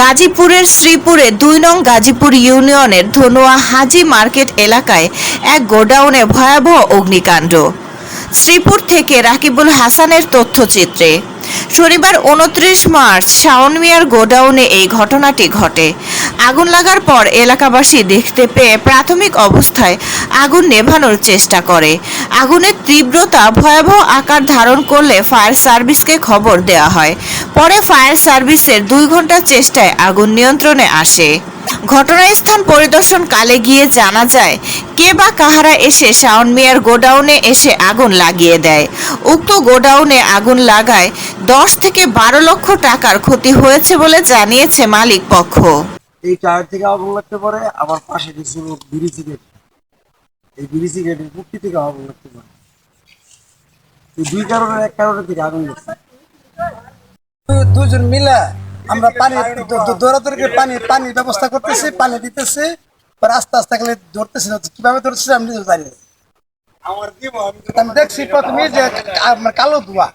গাজীপুরের শ্রীপুরে দুই নং গাজীপুর ইউনিয়নের ধনুয়া হাজি মার্কেট এলাকায় এক গোডাউনে ভয়াবহ অগ্নিকাণ্ড। শ্রীপুর থেকে রাকিবুল হাসানের তথ্যচিত্রে, শনিবার উনত্রিশ মার্চ শাওন মিয়ার গোডাউনে এই ঘটনাটি ঘটে। আগুন লাগার পর এলাকাবাসী দেখতে পেয়ে প্রাথমিক অবস্থায় আগুন নেভানোর চেষ্টা করে। আগুনের তীব্রতা ভয়াবহ আকার ধারণ করলে ফায়ার সার্ভিসকে খবর দেওয়া হয়। পরে ফায়ার সার্ভিসের দুই ঘণ্টার চেষ্টায় আগুন নিয়ন্ত্রণে আসে। ঘটনাস্থান পরিদর্শন কালে গিয়ে জানা যায়, কে বা কাহারা এসে শাওন মিয়ার গোডাউনে এসে আগুন লাগিয়ে দেয়। উক্ত গোডাউনে আগুন লাগায় দশ থেকে বারো লক্ষ টাকার ক্ষতি হয়েছে বলে জানিয়েছে মালিক পক্ষ। এই টায়ার থেকে আগুন লাগতে পারে, আবার পাশে কিছু এই থেকে আগুন লাগতে পারে। দুই এক কারণের থেকে আগুন লাগছে। দুজন মিলে আমরা পানি দৌড়াদৌড়ি পানি পানির ব্যবস্থা করতেছি পানি দিতেছি পরে আস্তে আস্তে গেলে ধরতেছি না। কীভাবে ধরতেছি আমি নিজে জানি আমি দেখছি প্রথমে যে আমার কালো ধোয়া।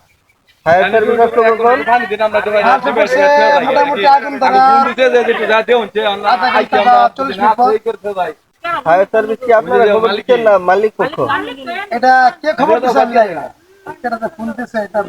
মোটামুটি আগুন ধরা আধা ঘণ্টা বা চল্লিশ মিনিট ফায়ার সার্ভিস কি আপনারা খবর দিচ্ছেন না মালিক পক্ষ? এটা কে খবর দিচ্ছে আমি জানি না। কেটাতে ফোন দিচ্ছে এটা